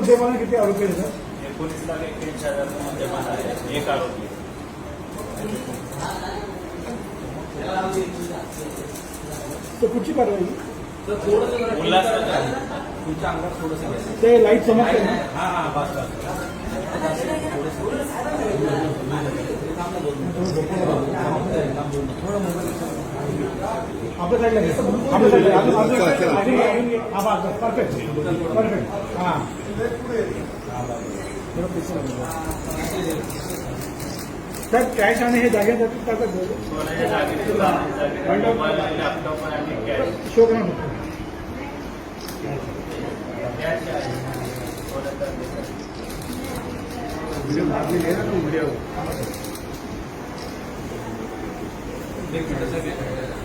किती आरोपी आहेत सर? एकोणीस लाख एक्क्याऐंशी हजारचा मुद्देमाल आहे एक आरोपी तर कुठची कारवाई उल्हासनगर ते लाईट समजते ना? हा हा बस बस आपल्या साईडला घे. आपल्या साईडला अजून अजून अजून- अजून घे. हा बस बस परफेक्ट परफेक्ट हा। सर कॅश आणि हे जागेसाठी काय करतो सोन्याच्या दागिने दागिने, मोबाईल लॅपटॉप आणि कॅश शो करा फक्त.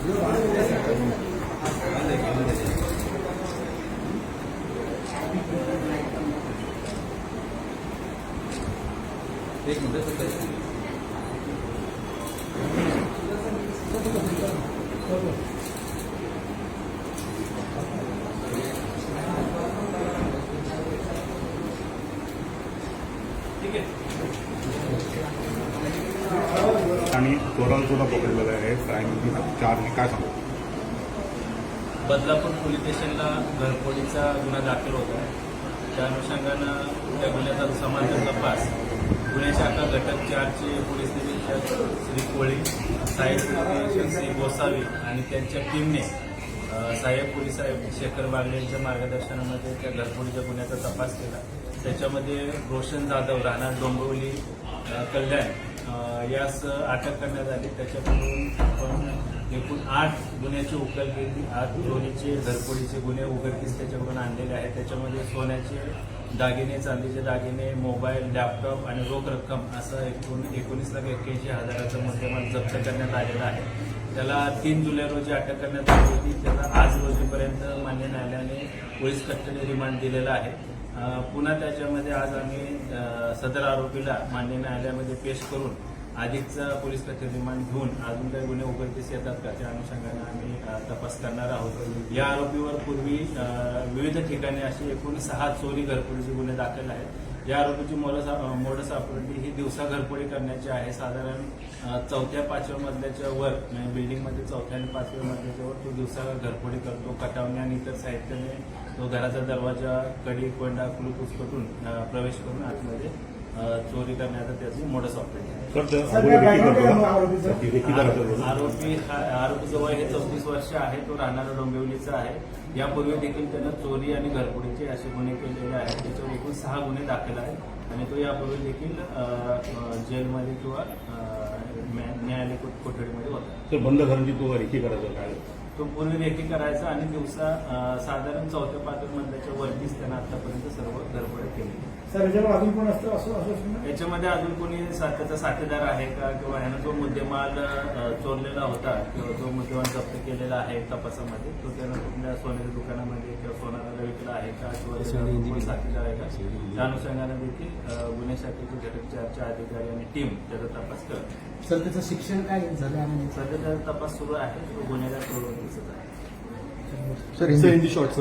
कॅश आहे सोन्याचा एक मिनिट ठीक आहे आणि चोराला सुद्धा पकडलेलं आहे. क्राईम चार्ज काय सांगतो बदलापूर पोलीस स्टेशनला घरफोडीचा गुन्हा दाखल होता आहे त्या अनुषंगानं त्या गुन्ह्याचा समांतर तपास गुन्हे शाखा घटक चारचे पोलीस निरीक्षक श्री कोळी सहाय्यक पोलीस निरीक्षक श्री गोसावी आणि त्यांच्या टीमने अ, सहाय्यक पोलीस साहेब शेखर बागले यांच्या मार्गदर्शनामध्ये त्या घरफोडीच्या गुन्ह्याचा तपास केला. त्याच्यामध्ये रोशन जाधव राहणार डोंबिवली कल्याण यास अटक करण्यात आली. त्याच्याकडून आपण एकूण आठ गुन्ह्याची उकल केली. आठ दोन्हीचे घरफोडीचे गुन्हे उघडकीस त्याच्याकडून आणलेले आहेत. त्याच्यामध्ये सोन्याचे दागिने चांदीचे दागिने मोबाईल लॅपटॉप आणि रोख रक्कम असं एकूण एकोणीस लाख एक्क्याऐंशी हजाराचा मुद्देमाल जप्त करण्यात आलेला आहे. त्याला तीन जुलै रोजी अटक करण्यात आली होती. त्याला आज रोजीपर्यंत मान्य न्यायालयाने पोलीस कस्टडी रिमांड दिलेला आहे. पुन्हा त्याच्यामध्ये आज आम्ही सदर आरोपीला मान्य न्यायालयामध्ये पेश करून आधीचा पोलीस कथे रिमांड घेऊन अजून काही गुन्हे उघडकीस येतात का त्या अनुषंगाने आम्ही तपास करणार आहोत. या आरोपीवर पूर्वी विविध ठिकाणी अशी एकूण सहा चोरी घरपोडीचे गुन्हे दाखल आहेत. या आरोपीची मोडस मोडस ही दिवसा घरफोडी करण्याची आहे. साधारण चौथ्या पाचव्या मजल्याच्या वर म्हणजे बिल्डिंगमध्ये चौथ्या आणि पाचव्या मजल्याच्या वर तो दिवसा घरफोडी करतो. कटावणी आणि इतर साहित्याने तो घराचा दरवाजा कडी कोंडा कुलूप उचकटून प्रवेश करून आतमध्ये चोरी करण्याचा त्याची देखील करतो. आरोपी हा- आरोपीचं वय हे चौतीस वर्ष आहे तो राहणारा डोंबिवलीचा आहे. यापूर्वी देखील त्यानं चोरी आणि घरफोडीचे असे गुन्हे केलेले आहेत. त्याच्यावर एकूण सहा गुन्हे दाखल आहेत. आणि तो यापूर्वी देखील जेलमध्ये किंवा न्यायालय कोठ- कोठडीमध्ये होता. सर बंद घरांची तो रेखी करायचं काय तो पूर्वी रेखी करायचा आणि दिवसा साधारण चौथ्या पाचव्या मधल्याच्या वरतीच त्यानं आतापर्यंत सर्व घरफोडे केली. सर याच्यावर अजून कोण असतं? असं असं? याच्यामध्ये अजून कोणी त्याचा साथीदार आहे का? किंवा ह्यानं जो मुद्देमाल चोरलेला होता किंवा जो मुद्देमाल जप्त केलेला आहे तपासामध्ये तो त्यानं कुठल्या सोन्याच्या दुकानामध्ये किंवा सोनाराला विकला आहे का? किंवा साथीदार आहे का? त्या अनुषंगाने देखील गुन्हे शाखेचे घटक चारचे अधिकारी आणि टीम त्याचा तपास करत सर त्याचं शिक्षण काय झालं? आणि सध्या त्याचा तपास सुरू आहे. तो गुन्हेगार प्रवृत्तीचा आहे. Sir Hindi short